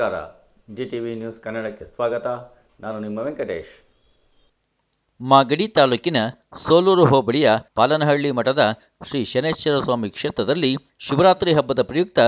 ನಮಸ್ಕಾರ. G T V news ಕನ್ನಡಕ್ಕೆ ಸ್ವಾಗತ. ನಾನು ನಿಮ್ಮ ವೆಂಕಟೇಶ್. ಮಾಗಡಿ ತಾಲೂಕಿನ ಸೋಲೂರು ಹೋಬಳಿಯ ಪಾಲನಹಳ್ಳಿ ಮಠದ ಶ್ರೀ ಶನೇಶ್ವರ ಸ್ವಾಮಿ ಕ್ಷೇತ್ರದಲ್ಲಿ ಶಿವರಾತ್ರಿ ಹಬ್ಬದ ಪ್ರಯುಕ್ತ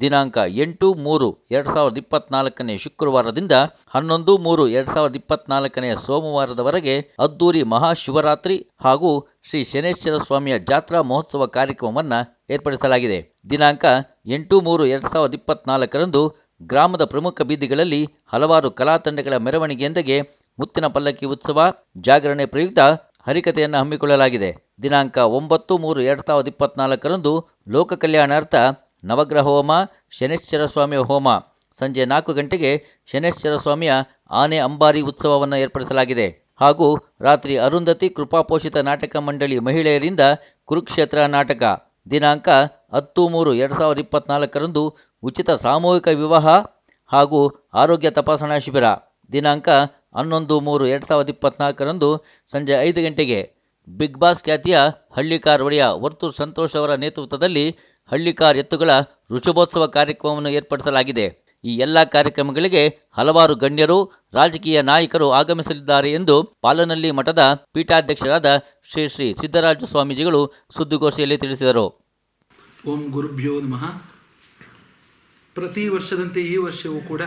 ದಿನಾಂಕ ಎಂಟು ಮೂರು ಎರಡು ಸಾವಿರದ ಇಪ್ಪತ್ನಾಲ್ಕನೇ ಶುಕ್ರವಾರದಿಂದ ಹನ್ನೊಂದು ಮೂರು ಎರಡು ಸಾವಿರದ ಇಪ್ಪತ್ನಾಲ್ಕನೆಯ ಸೋಮವಾರದವರೆಗೆ ಅದ್ದೂರಿ ಮಹಾಶಿವರಾತ್ರಿ ಹಾಗೂ ಶ್ರೀ ಶನೇಶ್ವರ ಸ್ವಾಮಿಯ ಜಾತ್ರಾ ಮಹೋತ್ಸವ ಕಾರ್ಯಕ್ರಮವನ್ನು ಏರ್ಪಡಿಸಲಾಗಿದೆ. ದಿನಾಂಕ ಎಂಟು ಮೂರು ಎರಡು ಸಾವಿರದ ಇಪ್ಪತ್ನಾಲ್ಕರಂದು ಗ್ರಾಮದ ಪ್ರಮುಖ ಬೀದಿಗಳಲ್ಲಿ ಹಲವಾರು ಕಲಾ ತಂಡಗಳ ಮೆರವಣಿಗೆಯೊಂದಿಗೆ ಮುತ್ತಿನ ಪಲ್ಲಕ್ಕಿ ಉತ್ಸವ, ಜಾಗರಣೆ ಪ್ರಯುಕ್ತ ಹರಿಕಥೆಯನ್ನು ಹಮ್ಮಿಕೊಳ್ಳಲಾಗಿದೆ. ದಿನಾಂಕ ಒಂಬತ್ತು ಮೂರು ಎರಡ್ ಸಾವಿರದ ಇಪ್ಪತ್ನಾಲ್ಕರಂದು ಲೋಕ ಕಲ್ಯಾಣಾರ್ಥ ನವಗ್ರಹ ಹೋಮ, ಶನೇಶ್ವರ ಸ್ವಾಮಿಯ ಹೋಮ. ಸಂಜೆ ನಾಲ್ಕು ಗಂಟೆಗೆ ಶನೇಶ್ವರ ಸ್ವಾಮಿಯ ಆನೆ ಅಂಬಾರಿ ಉತ್ಸವವನ್ನು ಏರ್ಪಡಿಸಲಾಗಿದೆ. ಹಾಗೂ ರಾತ್ರಿ ಅರುಂಧತಿ ಕೃಪಾಪೋಷಿತ ನಾಟಕ ಮಂಡಳಿ ಮಹಿಳೆಯರಿಂದ ಕುರುಕ್ಷೇತ್ರ ನಾಟಕ. ದಿನಾಂಕ ಹತ್ತು ಮೂರು ಎರಡು ಸಾವಿರದ ಇಪ್ಪತ್ನಾಲ್ಕರಂದು ಉಚಿತ ಸಾಮೂಹಿಕ ವಿವಾಹ ಹಾಗೂ ಆರೋಗ್ಯ ತಪಾಸಣಾ ಶಿಬಿರ. ದಿನಾಂಕ ಹನ್ನೊಂದು ಮೂರು ಎರಡು ಸಾವಿರದ ಇಪ್ಪತ್ನಾಲ್ಕರಂದು ಸಂಜೆ ಐದು ಗಂಟೆಗೆ ಬಿಗ್ ಬಾಸ್ ಖ್ಯಾತಿಯ ಹಳ್ಳಿಕಾರ್ ಒಡೆಯ ವರ್ತೂರ್ ಸಂತೋಷ್ ಅವರ ನೇತೃತ್ವದಲ್ಲಿ ಹಳ್ಳಿಕಾರ್ ಎತ್ತುಗಳ ಋಷಭೋತ್ಸವ ಕಾರ್ಯಕ್ರಮವನ್ನು ಏರ್ಪಡಿಸಲಾಗಿದೆ. ಈ ಎಲ್ಲ ಕಾರ್ಯಕ್ರಮಗಳಿಗೆ ಹಲವಾರು ಗಣ್ಯರು, ರಾಜಕೀಯ ನಾಯಕರು ಆಗಮಿಸಲಿದ್ದಾರೆ ಎಂದು ಪಾಲನಹಳ್ಳಿ ಮಠದ ಪೀಠಾಧ್ಯಕ್ಷರಾದ ಶ್ರೀ ಶ್ರೀ ಸಿದ್ದರಾಜ ಸ್ವಾಮೀಜಿಗಳು ಸುದ್ದಿಗೋಷ್ಠಿಯಲ್ಲಿ ತಿಳಿಸಿದರು. ಓಂ ಗುರುಭ್ಯೋ ನಮಃ. ಪ್ರತಿ ವರ್ಷದಂತೆ ಈ ವರ್ಷವೂ ಕೂಡ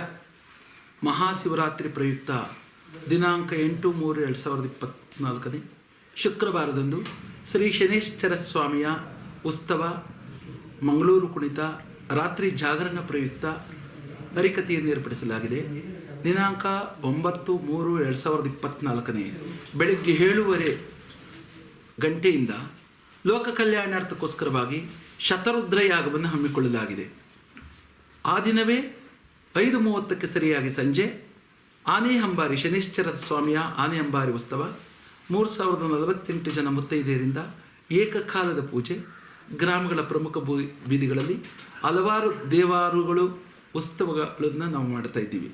ಮಹಾಶಿವರಾತ್ರಿ ಪ್ರಯುಕ್ತ ದಿನಾಂಕ ಎಂಟು ಮೂರು ಎರಡು ಸಾವಿರದ ಇಪ್ಪತ್ತ್ನಾಲ್ಕನೇ ಶುಕ್ರವಾರದಂದು ಶ್ರೀ ಶನೇಶ್ವರ ಸ್ವಾಮಿಯ ಉತ್ಸವ, ಮಂಗಳೂರು ಕುಣಿತ, ರಾತ್ರಿ ಜಾಗರಣ ಪ್ರಯುಕ್ತ ಹರಿಕಥೆಯನ್ನು ಏರ್ಪಡಿಸಲಾಗಿದೆ. ದಿನಾಂಕ ಒಂಬತ್ತು ಮೂರು ಎರಡು ಸಾವಿರದ ಇಪ್ಪತ್ತ್ನಾಲ್ಕನೇ ಬೆಳಗ್ಗೆ ಏಳುವರೆ ಗಂಟೆಯಿಂದ ಲೋಕ ಕಲ್ಯಾಣಾರ್ಥಕ್ಕೋಸ್ಕರವಾಗಿ ಶತರುದ್ರ ಯಾಗವನ್ನು ಹಮ್ಮಿಕೊಳ್ಳಲಾಗಿದೆ. ಆ ದಿನವೇ ಐದು ಮೂವತ್ತಕ್ಕೆ ಸರಿಯಾಗಿ ಸಂಜೆ ಆನೆ ಅಂಬಾರಿ ಶನಿಶ್ಚರ ಸ್ವಾಮಿಯ ಆನೆ ಅಂಬಾರಿ ಉತ್ಸವ ಮೂರು ಸಾವಿರದ ನಲವತ್ತೆಂಟು ಜನ ಮುತ್ತೈದೆಯರಿಂದ ಏಕಕಾಲದ ಪೂಜೆ ಗ್ರಾಮಗಳ ಪ್ರಮುಖ ಬೂ ಬೀದಿಗಳಲ್ಲಿ ಹಲವಾರು ದೇವಾರುಗಳು ಉತ್ಸವಗಳನ್ನು ನಾವು ಮಾಡ್ತಾ ಇದ್ದೀವಿ.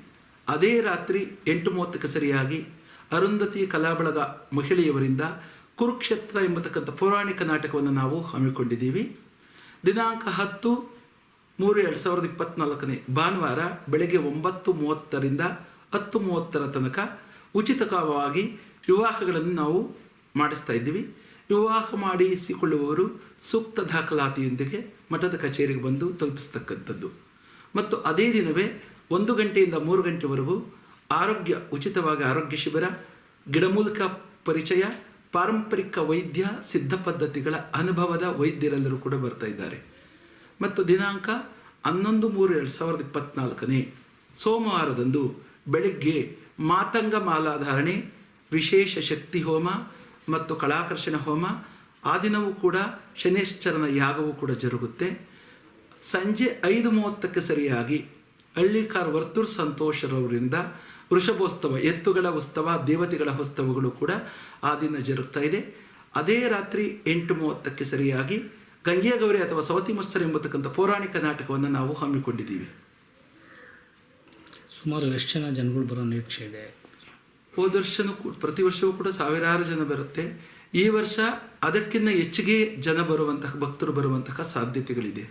ಅದೇ ರಾತ್ರಿ ಎಂಟು ಮೂವತ್ತಕ್ಕೆ ಸರಿಯಾಗಿ ಅರುಂಧತಿ ಕಲಾಬಳಗ ಮಹಿಳೆಯವರಿಂದ ಕುರುಕ್ಷೇತ್ರ ಎಂಬತಕ್ಕಂಥ ಪೌರಾಣಿಕ ನಾಟಕವನ್ನು ನಾವು ಹಮ್ಮಿಕೊಂಡಿದ್ದೀವಿ. ದಿನಾಂಕ ಹತ್ತು ಮೂರು ಎರಡು ಸಾವಿರದ ಇಪ್ಪತ್ತ್ನಾಲ್ಕನೇ ಭಾನುವಾರ ಬೆಳಗ್ಗೆ ಒಂಬತ್ತು ಮೂವತ್ತರಿಂದ ಹತ್ತು ಮೂವತ್ತರ ತನಕ ಉಚಿತವಾಗಿ ವಿವಾಹಗಳನ್ನು ನಾವು ಮಾಡಿಸ್ತಾ ಇದ್ದೀವಿ. ವಿವಾಹ ಮಾಡಿಸಿಕೊಳ್ಳುವವರು ಸೂಕ್ತ ದಾಖಲಾತಿಯೊಂದಿಗೆ ಮಠದ ಕಚೇರಿಗೆ ಬಂದು ತಲುಪಿಸ್ತಕ್ಕಂಥದ್ದು. ಮತ್ತು ಅದೇ ದಿನವೇ ಒಂದು ಗಂಟೆಯಿಂದ ಮೂರು ಗಂಟೆವರೆಗೂ ಆರೋಗ್ಯ, ಉಚಿತವಾಗಿ ಆರೋಗ್ಯ ಶಿಬಿರ, ಗಿಡಮೂಲಿಕ ಪರಿಚಯ, ಪಾರಂಪರಿಕ ವೈದ್ಯ, ಸಿದ್ಧ ಪದ್ಧತಿಗಳ ಅನುಭವದ ವೈದ್ಯರೆಲ್ಲರೂ ಕೂಡ ಬರ್ತಾ ಇದ್ದಾರೆ. ಮತ್ತು ದಿನಾಂಕ ಹನ್ನೊಂದು ಮೂರು ಎರಡು ಸಾವಿರದ ಇಪ್ಪತ್ನಾಲ್ಕನೇ ಸೋಮವಾರದಂದು ಬೆಳಗ್ಗೆ ಮಾತಂಗ ಮಾಲಾಧಾರಣೆ, ವಿಶೇಷ ಶಕ್ತಿ ಹೋಮ ಮತ್ತು ಕಳಾಕರ್ಷಣ ಹೋಮ, ಆ ದಿನವೂ ಕೂಡ ಶನೇಶ್ಚರನ ಯಾಗವೂ ಕೂಡ ಜರುಗುತ್ತೆ. ಸಂಜೆ ಐದು ಮೂವತ್ತಕ್ಕೆ ಸರಿಯಾಗಿ ಹಳ್ಳಿಕಾರ್ ವರ್ತೂರ್ ಸಂತೋಷರವರಿಂದ ವೃಷಭೋತ್ಸವ, ಎತ್ತುಗಳ ಉತ್ಸವ, ದೇವತೆಗಳ ಉತ್ಸವಗಳು ಕೂಡ ಆ ದಿನ ಜರುಗ್ತಾ ಇದೆ. ಅದೇ ರಾತ್ರಿ ಎಂಟು ಮೂವತ್ತಕ್ಕೆ ಸರಿಯಾಗಿ ಗಂಗೆ ಗೌರಿ ಅಥವಾ ಸವತಿ ಮಸ್ತರ್ ಎಂಬತಕ್ಕಂಥ ಪೌರಾಣಿಕ ನಾಟಕವನ್ನು ನಾವು ಹಮ್ಮಿಕೊಂಡಿದ್ದೀವಿ. ಸುಮಾರು ಎಷ್ಟು ಜನ ಜನಗಳು ಬರೋ ನಿರೀಕ್ಷೆ ಇದೆ? ಹೋದ ವರ್ಷನೂ ಕೂಡ ಪ್ರತಿ ವರ್ಷವೂ ಕೂಡ ಸಾವಿರಾರು ಜನ ಬರುತ್ತೆ. ಈ ವರ್ಷ ಅದಕ್ಕಿಂತ ಹೆಚ್ಚಿಗೆ ಜನ ಬರುವಂತಹ ಭಕ್ತರು ಬರುವಂತಹ ಸಾಧ್ಯತೆಗಳಿದೆ.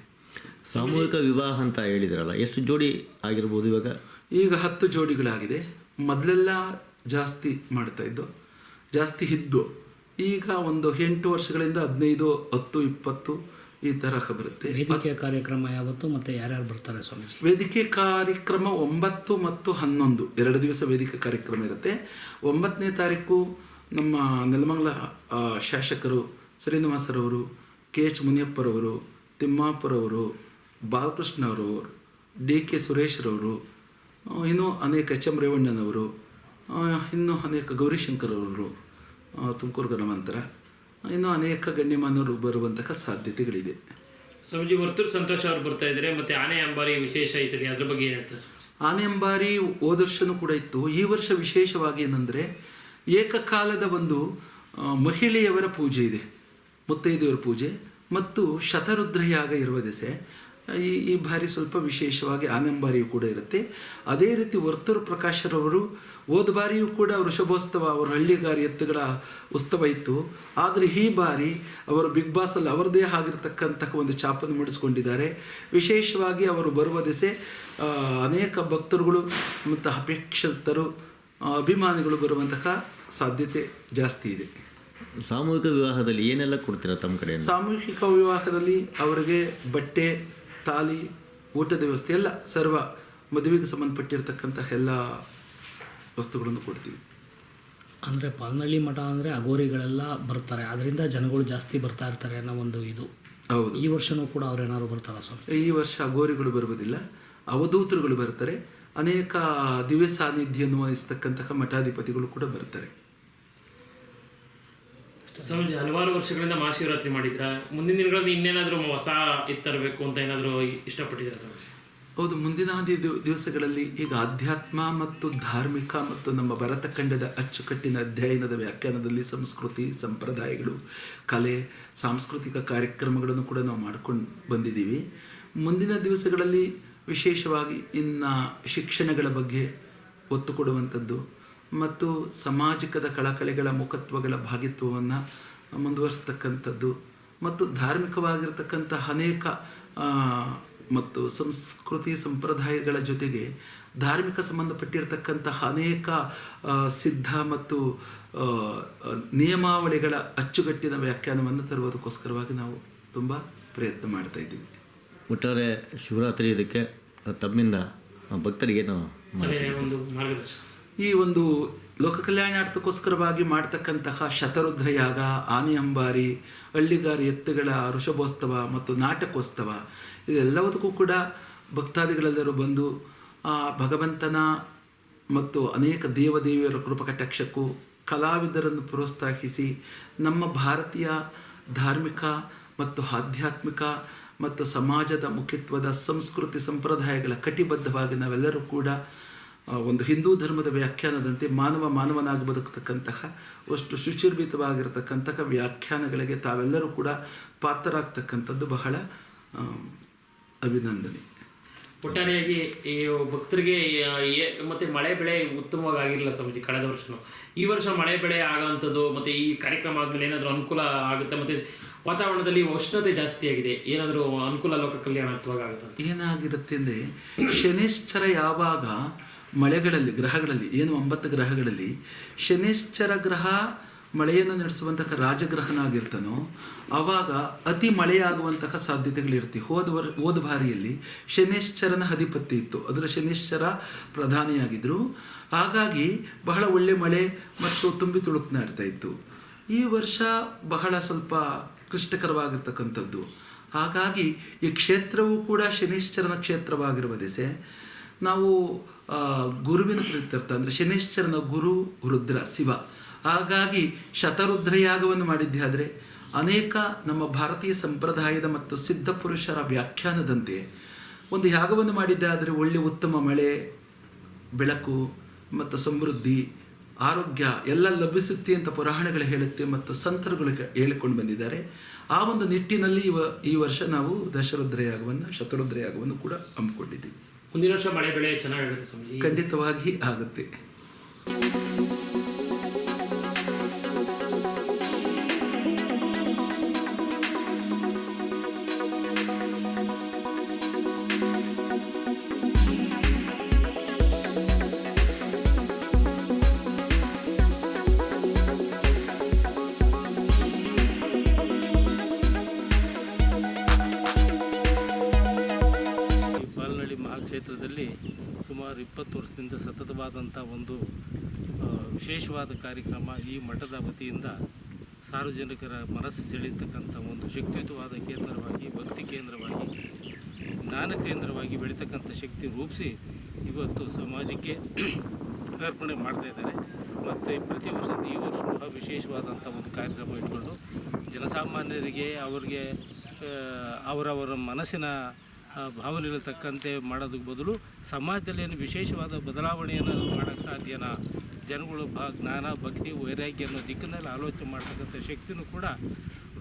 ಸಾಮೂಹಿಕ ವಿವಾಹ ಅಂತ ಹೇಳಿದ್ರಲ್ಲ ಎಷ್ಟು ಜೋಡಿ ಆಗಿರ್ಬೋದು ಇವಾಗ? ಈಗ ಹತ್ತು ಜೋಡಿಗಳಾಗಿದೆ. ಮೊದಲೆಲ್ಲ ಜಾಸ್ತಿ ಮಾಡ್ತಾ ಇದ್ದು ಜಾಸ್ತಿ ಇದ್ದು ಈಗ ಒಂದು ಎಂಟು ವರ್ಷಗಳಿಂದ ಹದಿನೈದು ಹತ್ತು ಇಪ್ಪತ್ತು ಈ ತರಹ ಬರುತ್ತೆ. ವೇದಿಕೆ ಕಾರ್ಯಕ್ರಮ ಯಾವತ್ತು ಮತ್ತು ಯಾರ್ಯಾರು ಬರ್ತಾರೆ ಸ್ವಾಮೀಜಿ? ವೇದಿಕೆ ಕಾರ್ಯಕ್ರಮ ಒಂಬತ್ತು ಮತ್ತು ಹನ್ನೊಂದು. ಎರಡು ದಿವಸ ವೇದಿಕೆ ಕಾರ್ಯಕ್ರಮ ಇರುತ್ತೆ. ಒಂಬತ್ತನೇ ತಾರೀಕು ನಮ್ಮ ನೆಲಮಂಗಲ ಶಾಸಕರು ಶ್ರೀನಿವಾಸರವರು ಕೆ ಎಚ್ ಮುನಿಯಪ್ಪರವರು ತಿಮ್ಮಾಪುರವರು ಬಾಲಕೃಷ್ಣ ಅವರು ಡಿ ಕೆ ಸುರೇಶ್ರವರು ಇನ್ನೂ ಅನೇಕ ಎಚ್ ಎಂ ರೇವಣ್ಣನವರು ಇನ್ನೂ ಅನೇಕ ಗೌರಿಶಂಕರ್ ಅವರು ಆ, ತುಮಕೂರು ಗ್ರಾಮಾಂತರ ಇನ್ನೂ ಅನೇಕ ಗಣ್ಯಮಾನ್ಯರು ಬರುವಂತಹ ಸಾಧ್ಯತೆಗಳಿದೆ. ಸ್ವಾಮೀಜಿ ವರ್ತೂರು ಸಂತೋಷ ಅವರು ಬರ್ತಾ ಇದ್ದಾರೆ. ಮತ್ತೆ ಆನೆ ಅಂಬಾರಿ ವಿಶೇಷ ಈ ಸರಿ ಅದ್ರ ಬಗ್ಗೆ ಏನು ಹೇಳ್ತಾರೆ ಆನೆ ಅಂಬಾರಿ ಹೋದ ವರ್ಷನೂ ಕೂಡ ಇತ್ತು. ಈ ವರ್ಷ ವಿಶೇಷವಾಗಿ ಏನಂದರೆ ಏಕಕಾಲದ ಒಂದು ಮಹಿಳೆಯವರ ಪೂಜೆ ಇದೆ. ಮುತ್ತೈದೆಯವರ ಪೂಜೆ ಮತ್ತು ಶತರುದ್ರಯಾಗ ಇರುವ ದೆಸೆ. ಈ ಈ ಬಾರಿ ಸ್ವಲ್ಪ ವಿಶೇಷವಾಗಿ ಆನಂಬಾರಿಯು ಕೂಡ ಇರುತ್ತೆ. ಅದೇ ರೀತಿ ವರ್ತೂರು ಪ್ರಕಾಶರವರು ಹೋದ ಬಾರಿಯೂ ಕೂಡ ವೃಷಭೋತ್ಸವ ಅವರ ಹಳ್ಳಿಗಾರಿ ಎತ್ತುಗಳ ಉತ್ಸವ ಇತ್ತು. ಆದರೆ ಈ ಬಾರಿ ಅವರು ಬಿಗ್ ಬಾಸಲ್ಲಿ ಅವರದೇ ಆಗಿರತಕ್ಕಂತಹ ಒಂದು ಛಾಪನ್ನು ಮೂಡಿಸ್ಕೊಂಡಿದ್ದಾರೆ. ವಿಶೇಷವಾಗಿ ಅವರು ಬರುವ ದಿಸೆ ಅನೇಕ ಭಕ್ತರುಗಳು ಮತ್ತು ಅಪೇಕ್ಷಿತರು ಅಭಿಮಾನಿಗಳು ಬರುವಂತಹ ಸಾಧ್ಯತೆ ಜಾಸ್ತಿ ಇದೆ. ಸಾಮೂಹಿಕ ವಿವಾಹದಲ್ಲಿ ಏನೆಲ್ಲ ಕೊಡ್ತೀರಾ ತಮ್ಮ ಕಡೆ ಸಾಮೂಹಿಕ ವಿವಾಹದಲ್ಲಿ ಅವರಿಗೆ ಬಟ್ಟೆ ತಾಲಿ ಊಟದ ವ್ಯವಸ್ಥೆ ಎಲ್ಲ ಸರ್ವ ಮದುವೆಗೆ ಸಂಬಂಧಪಟ್ಟಿರ್ತಕ್ಕಂತಹ ಎಲ್ಲ ವಸ್ತುಗಳನ್ನು ಕೊಡ್ತೀವಿ. ಅಂದರೆ ಪಾಲ್ನಳ್ಳಿ ಮಠ ಅಂದರೆ ಅಗೋರಿಗಳೆಲ್ಲ ಬರ್ತಾರೆ. ಅದರಿಂದ ಜನಗಳು ಜಾಸ್ತಿ ಬರ್ತಾ ಇರ್ತಾರೆ ಅನ್ನೋ ಒಂದು ಇದು. ಹೌದು. ಈ ವರ್ಷನೂ ಕೂಡ ಅವ್ರು ಏನಾದ್ರು ಬರ್ತಾರಾ ಸ್ವಾಮಿ? ಈ ವರ್ಷ ಅಗೋರಿಗಳು ಬರುವುದಿಲ್ಲ. ಅವಧೂತರುಗಳು ಬರ್ತಾರೆ ಅನೇಕ ದಿವ್ಯ ಸಾನ್ನಿಧ್ಯ ವಹಿಸ್ತಕ್ಕಂತಹ ಮಠಾಧಿಪತಿಗಳು ಕೂಡ ಬರ್ತಾರೆ ಸ್ವಾಮೀಜಿ ಹಲವಾರು ವರ್ಷಗಳಿಂದ ಮಹಾಶಿವರಾತ್ರಿ ಮಾಡಿದ್ರ? ಮುಂದಿನ ದಿನಗಳಲ್ಲಿ ಇನ್ನೇನಾದರೂ ಹೊಸ ತರಬೇಕು ಅಂತ ಏನಾದರೂ ಇಷ್ಟಪಟ್ಟಿದ್ದಾರೆ ಸ್ವಾಮೀಜಿ ಹೌದು, ಮುಂದಿನ ದಿವ- ದಿವಸಗಳಲ್ಲಿ ಈಗ ಆಧ್ಯಾತ್ಮ ಮತ್ತು ಧಾರ್ಮಿಕ ಮತ್ತು ನಮ್ಮ ಭರತಖಂಡದ ಅಚ್ಚುಕಟ್ಟಿನ ಅಧ್ಯಯನದ ವ್ಯಾಖ್ಯಾನದಲ್ಲಿ ಸಂಸ್ಕೃತಿ, ಸಂಪ್ರದಾಯಗಳು, ಕಲೆ, ಸಾಂಸ್ಕೃತಿಕ ಕಾರ್ಯಕ್ರಮಗಳನ್ನು ಕೂಡ ನಾವು ಮಾಡ್ಕೊಂಡು ಬಂದಿದ್ದೀವಿ. ಮುಂದಿನ ದಿವಸಗಳಲ್ಲಿ ವಿಶೇಷವಾಗಿ ಇನ್ನು ಶಿಕ್ಷಣಗಳ ಬಗ್ಗೆ ಒತ್ತು ಕೊಡುವಂಥದ್ದು ಮತ್ತು ಸಾಮಾಜಿಕದ ಕಳಕಳಿಗಳ ಮುಖತ್ವಗಳ ಭಾಗಿತ್ವವನ್ನು ಮುಂದುವರಿಸ್ತಕ್ಕಂಥದ್ದು ಮತ್ತು ಧಾರ್ಮಿಕವಾಗಿರ್ತಕ್ಕಂಥ ಅನೇಕ ಮತ್ತು ಸಂಸ್ಕೃತಿ ಸಂಪ್ರದಾಯಗಳ ಜೊತೆಗೆ ಧಾರ್ಮಿಕ ಸಂಬಂಧಪಟ್ಟಿರ್ತಕ್ಕಂತಹ ಅನೇಕ ಸಿದ್ಧ ಮತ್ತು ನಿಯಮಾವಳಿಗಳ ಅಚ್ಚುಗಟ್ಟಿನ ವ್ಯಾಖ್ಯಾನವನ್ನು ತರುವುದಕ್ಕೋಸ್ಕರವಾಗಿ ನಾವು ತುಂಬ ಪ್ರಯತ್ನ ಮಾಡ್ತಾ ಇದ್ದೀವಿ. ಒಟ್ಟಾರೆ ಶಿವರಾತ್ರಿ ಇದಕ್ಕೆ ತಮ್ಮಿಂದ ಭಕ್ತರಿಗೇನು ಒಂದು ಮಾರ್ಗದರ್ಶನ. ಈ ಒಂದು ಲೋಕ ಕಲ್ಯಾಣಾರ್ಥಕ್ಕೋಸ್ಕರವಾಗಿ ಮಾಡ್ತಕ್ಕಂತಹ ಶತರುದ್ರ ಯಾಗ ಆನೆ ಅಂಬಾರಿ, ಹಳ್ಳಿಗಾರಿ ಎತ್ತುಗಳ ಋಷಭೋತ್ಸವ ಮತ್ತು ನಾಟಕೋತ್ಸವ, ಇದೆಲ್ಲವದಕ್ಕೂ ಕೂಡ ಭಕ್ತಾದಿಗಳೆಲ್ಲರೂ ಬಂದು, ಆ ಭಗವಂತನ ಮತ್ತು ಅನೇಕ ದೇವದೇವಿಯರ ಕೃಪಕಟಾಕ್ಷಕ್ಕೂ ಕಲಾವಿದರನ್ನು ಪ್ರೋತ್ಸಾಹಿಸಿ ನಮ್ಮ ಭಾರತೀಯ ಧಾರ್ಮಿಕ ಮತ್ತು ಆಧ್ಯಾತ್ಮಿಕ ಮತ್ತು ಸಮಾಜದ ಮುಖ್ಯತ್ವದ ಸಂಸ್ಕೃತಿ ಸಂಪ್ರದಾಯಗಳ ಕಟಿಬದ್ಧವಾಗಿ ನಾವೆಲ್ಲರೂ ಕೂಡ ಒಂದು ಹಿಂದೂ ಧರ್ಮದ ವ್ಯಾಖ್ಯಾನದಂತೆ ಮಾನವ ಮಾನವನಾಗಿ ಬದುಕತಕ್ಕಂತಹ ಅಷ್ಟು ಶುಚಿರ್ಭಿತವಾಗಿರತಕ್ಕಂತಹ ವ್ಯಾಖ್ಯಾನಗಳಿಗೆ ತಾವೆಲ್ಲರೂ ಕೂಡ ಪಾತ್ರರಾಗ್ತಕ್ಕಂಥದ್ದು ಬಹಳ ಅಭಿನಂದನೆ. ಒಟ್ಟಾರೆಯಾಗಿ ಈ ಭಕ್ತರಿಗೆ ಮತ್ತೆ ಮಳೆ ಬೆಳೆ ಉತ್ತಮವಾಗಿರಲಿಲ್ಲ ಸ್ವಾಮೀಜಿ ಕಳೆದ ವರ್ಷನೂ. ಈ ವರ್ಷ ಮಳೆ ಬೆಳೆ ಆಗೋವಂಥದ್ದು ಮತ್ತೆ ಈ ಕಾರ್ಯಕ್ರಮ ಆದ್ಮೇಲೆ ಏನಾದರೂ ಅನುಕೂಲ ಆಗುತ್ತೆ ಮತ್ತೆ ವಾತಾವರಣದಲ್ಲಿ ಉಷ್ಣತೆ ಜಾಸ್ತಿ ಆಗಿದೆ ಏನಾದರೂ ಅನುಕೂಲ ಲೋಕ ಕಲ್ಯಾಣತ್ವವಾಗಿ ಆಗುತ್ತೆ ಏನಾಗಿರುತ್ತೆ ಅಂದರೆ ಶನಿಶ್ಚರ ಯಾವಾಗ ಮಳೆಗಳಲ್ಲಿ, ಗ್ರಹಗಳಲ್ಲಿ, ಏನು ಒಂಬತ್ತು ಗ್ರಹಗಳಲ್ಲಿ ಶನಿಶ್ಚರ ಗ್ರಹ ಮಳೆಯನ್ನು ನಡೆಸುವಂತಹ ರಾಜಗ್ರಹನಾಗಿರ್ತಾನೋ, ಆವಾಗ ಅತಿ ಮಳೆಯಾಗುವಂತಹ ಸಾಧ್ಯತೆಗಳಿರುತ್ತೆ. ಹೋದ ವರ್, ಹೋದ ಬಾರಿಯಲ್ಲಿ ಶನಿಶ್ಚರನ ಅಧಿಪತ್ಯ ಇತ್ತು. ಅದರ ಶನಿಶ್ಚರ ಪ್ರಧಾನಿಯಾಗಿದ್ದರು ಹಾಗಾಗಿ ಬಹಳ ಒಳ್ಳೆ ಮಳೆ ಮತ್ತು ತುಂಬಿ ತುಳುಕ್ನಾಡ್ತಾ ಇತ್ತು. ಈ ವರ್ಷ ಬಹಳ ಸ್ವಲ್ಪ ಕ್ಲಿಷ್ಟಕರವಾಗಿರ್ತಕ್ಕಂಥದ್ದು. ಹಾಗಾಗಿ ಈ ಕ್ಷೇತ್ರವು ಕೂಡ ಶನಿಶ್ಚರನ ಕ್ಷೇತ್ರವಾಗಿರುವ ದೆಸೆ. ನಾವು ಗುರುವಿನ ಪ್ರೀತ್ಯರ್ಥ ಅಂದರೆ ಶನಿಶ್ಚರನ ಗುರು, ರುದ್ರ, ಶಿವ. ಹಾಗಾಗಿ ಶತರುದ್ರ ಯಾಗವನ್ನು ಮಾಡಿದ್ದೆ ಆದರೆ ಅನೇಕ ನಮ್ಮ ಭಾರತೀಯ ಸಂಪ್ರದಾಯದ ಮತ್ತು ಸಿದ್ಧ ಪುರುಷರ ವ್ಯಾಖ್ಯಾನದಂತೆ ಒಂದು ಯಾಗವನ್ನು ಮಾಡಿದ್ದೆ ಆದರೆ ಒಳ್ಳೆ ಉತ್ತಮ ಮಳೆ, ಬೆಳಕು ಮತ್ತು ಸಮೃದ್ಧಿ, ಆರೋಗ್ಯ ಎಲ್ಲ ಲಭಿಸುತ್ತೆ ಅಂತ ಪುರಾಣಗಳು ಹೇಳುತ್ತೆ ಮತ್ತು ಸಂತರುಗಳು ಹೇಳಿಕೊಂಡು ಬಂದಿದ್ದಾರೆ. ಆ ಒಂದು ನಿಟ್ಟಿನಲ್ಲಿ ಇವ, ಈ ವರ್ಷ ನಾವು ದಶರುದ್ರಯಾಗವನ್ನು, ಶತರುದ್ರಯಾಗವನ್ನು ಶತರುದ್ರ ಯಾಗವನ್ನು ಕೂಡ ಹಮ್ಮಿಕೊಂಡಿದ್ದೀವಿ. ಮುಂದಿನ ವರ್ಷ ಮಳೆ ಬೆಳೆ ಚೆನ್ನಾಗಿರುತ್ತೆ ಸ್ವಾಮಿ ಖಂಡಿತವಾಗಿ ಆಗುತ್ತೆ. ಮಹಾಕ್ಷೇತ್ರದಲ್ಲಿ ಸುಮಾರು ಇಪ್ಪತ್ತು ವರ್ಷದಿಂದ ಸತತವಾದಂಥ ಒಂದು ವಿಶೇಷವಾದ ಕಾರ್ಯಕ್ರಮ ಈ ಮಠದ ವತಿಯಿಂದ ಸಾರ್ವಜನಿಕರ ಮನಸ್ಸು ಸೆಳೆಯತಕ್ಕಂಥ ಒಂದು ಶಕ್ತಿಯುತವಾದ ಕೇಂದ್ರವಾಗಿ, ಭಕ್ತಿ ಕೇಂದ್ರವಾಗಿ, ಜ್ಞಾನ ಕೇಂದ್ರವಾಗಿ ಬೆಳೀತಕ್ಕಂಥ ಶಕ್ತಿ ರೂಪಿಸಿ ಇವತ್ತು ಸಮಾಜಕ್ಕೆ ಅರ್ಪಣೆ ಮಾಡ್ತಾಯಿದ್ದಾರೆ ಮತ್ತು ಪ್ರತಿ ವರ್ಷ ಈ ವರ್ಷ ಕೂಡ ವಿಶೇಷವಾದಂಥ ಒಂದು ಕಾರ್ಯಕ್ರಮ ಇಟ್ಕೊಂಡು ಜನಸಾಮಾನ್ಯರಿಗೆ ಅವರಿಗೆ ಅವರವರ ಮನಸ್ಸಿನ ಭಾವನೆಗಳು ತಕ್ಕಂತೆ ಮಾಡೋದಕ್ಕೆ ಬದಲು ಸಮಾಜದಲ್ಲಿ ಏನು ವಿಶೇಷವಾದ ಬದಲಾವಣೆಯನ್ನು ಮಾಡೋಕ್ಕೆ ಸಾಧ್ಯನಾ? ಜನಗಳು ಬ ಜ್ಞಾನ, ಭಕ್ತಿ, ವೈರಾಗ್ಯ ಅನ್ನೋ ದಿಕ್ಕಿನಲ್ಲಿ ಆಲೋಚನೆ ಮಾಡ್ತಕ್ಕಂಥ ಶಕ್ತಿನೂ ಕೂಡ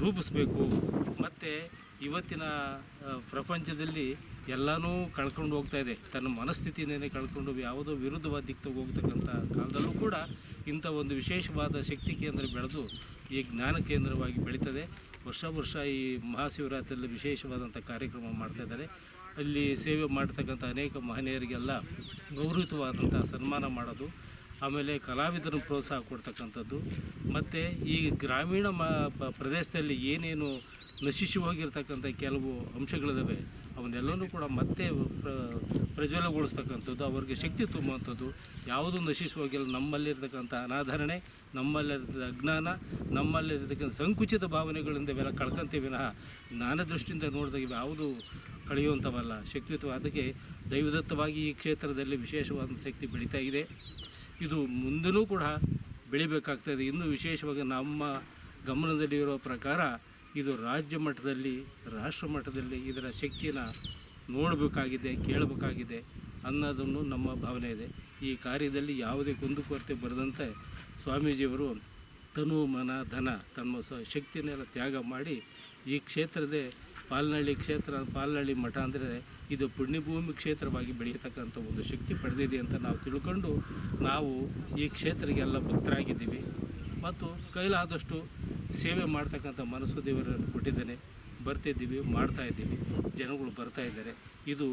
ರೂಪಿಸಬೇಕು. ಮತ್ತು ಇವತ್ತಿನ ಪ್ರಪಂಚದಲ್ಲಿ ಎಲ್ಲನೂ ಕಳ್ಕೊಂಡು ಹೋಗ್ತಾ ಇದೆ. ತನ್ನ ಮನಸ್ಥಿತಿನೇ ಕಳ್ಕೊಂಡು ಯಾವುದೋ ವಿರುದ್ಧವಾದ ದಿಕ್ಕಿಗೆ ಹೋಗ್ತಕ್ಕಂಥ ಕಾಲದಲ್ಲೂ ಕೂಡ ಇಂಥ ಒಂದು ವಿಶೇಷವಾದ ಶಕ್ತಿ ಕೇಂದ್ರ ಬೆಳೆದು ಈ ಜ್ಞಾನ ಕೇಂದ್ರವಾಗಿ ಬೆಳೀತದೆ. ವರ್ಷ ವರ್ಷ ಈ ಮಹಾಶಿವರಾತ್ರಿಯಲ್ಲಿ ವಿಶೇಷವಾದಂಥ ಕಾರ್ಯಕ್ರಮ ಮಾಡ್ತಾ ಇದ್ದಾರೆ. ಅಲ್ಲಿ ಸೇವೆ ಮಾಡ್ತಕ್ಕಂಥ ಅನೇಕ ಮಹನೀಯರಿಗೆಲ್ಲ ಗೌರವಿತವಾದಂಥ ಸನ್ಮಾನ ಮಾಡೋದು, ಆಮೇಲೆ ಕಲಾವಿದರನ್ನು ಪ್ರೋತ್ಸಾಹ ಕೊಡ್ತಕ್ಕಂಥದ್ದು, ಮತ್ತು ಈ ಗ್ರಾಮೀಣ ಮ ಪ್ರದೇಶದಲ್ಲಿ ಏನೇನು ನಶಿಸಿ ಹೋಗಿರ್ತಕ್ಕಂಥ ಕೆಲವು ಅಂಶಗಳಿದ್ದಾವೆ ಅವನ್ನೆಲ್ಲನೂ ಕೂಡ ಮತ್ತೆ ಪ್ರ, ಪ್ರಜ್ವಲಗೊಳಿಸ್ತಕ್ಕಂಥದ್ದು, ಅವ್ರಿಗೆ ಶಕ್ತಿ ತುಂಬುವಂಥದ್ದು, ಯಾವುದೂ ನಶಿಸಿ ಹೋಗಿಲ್ಲ, ನಮ್ಮಲ್ಲಿರ್ತಕ್ಕಂಥ ಅನಾಧರಣೆ ನಮ್ಮಲ್ಲಿರ್ತಕ್ಕಂಥ ಅಜ್ಞಾನ ನಮ್ಮಲ್ಲಿರ್ತಕ್ಕಂಥ ಸಂಕುಚಿತ ಭಾವನೆಗಳಿಂದ ಇವೆಲ್ಲ ಕಳ್ಕೊಂತೀವಿ ವಿನಃ ಜ್ಞಾನ ದೃಷ್ಟಿಯಿಂದ ನೋಡಿದಾಗ ಯಾವುದೂ ಕಳೆಯುವಂಥವಲ್ಲ. ಶಕ್ತಿಯುತವಾದಕ್ಕೆ ದೈವದತ್ತವಾಗಿ ಈ ಕ್ಷೇತ್ರದಲ್ಲಿ ವಿಶೇಷವಾದ ಶಕ್ತಿ ಬೆಳೀತಾ ಇದೆ. ಇದು ಮುಂದೂ ಕೂಡ ಬೆಳಿಬೇಕಾಗ್ತದೆ ಇನ್ನೂ ವಿಶೇಷವಾಗಿ ನಮ್ಮ ಗಮನದಲ್ಲಿರುವ ಪ್ರಕಾರ ಇದು ರಾಜ್ಯ ಮಟ್ಟದಲ್ಲಿ, ರಾಷ್ಟ್ರ ಮಟ್ಟದಲ್ಲಿ ಇದರ ಶಕ್ತಿಯನ್ನು ನೋಡಬೇಕಾಗಿದೆ, ಕೇಳಬೇಕಾಗಿದೆ ಅನ್ನೋದನ್ನು ನಮ್ಮ ಭಾವನೆ ಇದೆ. ಈ ಕಾರ್ಯದಲ್ಲಿ ಯಾವುದೇ ಕುಂದುಕೊರತೆ ಬರದಂತೆ ಸ್ವಾಮೀಜಿಯವರು ತನು ಮನ ಧನ ತಮ್ಮ ಸ ಶಕ್ತಿನೆಲ್ಲ ತ್ಯಾಗ ಮಾಡಿ ಈ ಕ್ಷೇತ್ರದ ಪಾಲ್ನಳ್ಳಿ ಕ್ಷೇತ್ರ, ಪಾಲ್ನಳ್ಳಿ ಮಠ ಅಂದರೆ ಇದು ಪುಣ್ಯಭೂಮಿ ಕ್ಷೇತ್ರವಾಗಿ ಬೆಳೆಯತಕ್ಕಂಥ ಒಂದು ಶಕ್ತಿ ಪಡೆದಿದೆ ಅಂತ ನಾವು ತಿಳ್ಕೊಂಡು ನಾವು ಈ ಕ್ಷೇತ್ರಕ್ಕೆಲ್ಲ ಭಕ್ತರಾಗಿದ್ದೀವಿ. ಮತ್ತು ಕೈಲಾದಷ್ಟು ಸೇವೆ ಮಾಡ್ತಕ್ಕಂಥ ಮನಸ್ಸು ದೇವರನ್ನು ಕೊಟ್ಟಿದ್ದೇನೆ. ಬರ್ತಿದ್ದೀವಿ, ಮಾಡ್ತಾ ಇದ್ದೀವಿ, ಜನಗಳು ಬರ್ತಾ ಇದ್ದಾರೆ. ಇದು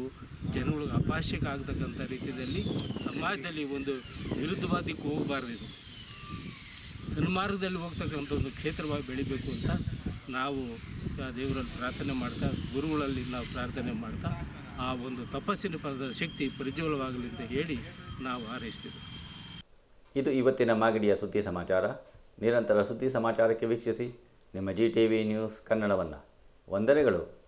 ಜನಗಳಿಗೆ ಅಪಾಶ್ಯಕ ಆಗ್ತಕ್ಕಂಥ ರೀತಿಯಲ್ಲಿ ಸಮಾಜದಲ್ಲಿ ಒಂದು ವಿರುದ್ಧವಾದಕ್ಕೆ ಹೋಗಬಾರ್ದು ಇದು. ಸನ್ಮಾರ್ಗದಲ್ಲಿ ಹೋಗ್ತಕ್ಕಂಥ ಒಂದು ಕ್ಷೇತ್ರವಾಗಿ ಬೆಳಿಬೇಕು ಅಂತ ನಾವು ದೇವರಲ್ಲಿ ಪ್ರಾರ್ಥನೆ ಮಾಡ್ತಾ, ಗುರುಗಳಲ್ಲಿ ನಾವು ಪ್ರಾರ್ಥನೆ ಮಾಡ್ತಾ, ಆ ಒಂದು ತಪಸ್ಸಿನ ಪದದ ಶಕ್ತಿ ಪ್ರಜ್ವಲವಾಗಲಿ ಅಂತ ಹೇಳಿ ನಾವು ಹಾರೈಸ್ತೀವಿ. ಇದು ಇವತ್ತಿನ ಮಾಗಡಿಯ ಸುದ್ದಿ ಸಮಾಚಾರ. ನಿರಂತರ ಸುದ್ದಿ ಸಮಾಚಾರಕ್ಕೆ ವೀಕ್ಷಿಸಿ. ನಿಮ್ಮ ಜಿ ಟಿ ವಿ ನ್ಯೂಸ್ ಕನ್ನಡವನ್ನು. ವಂದನೆಗಳು.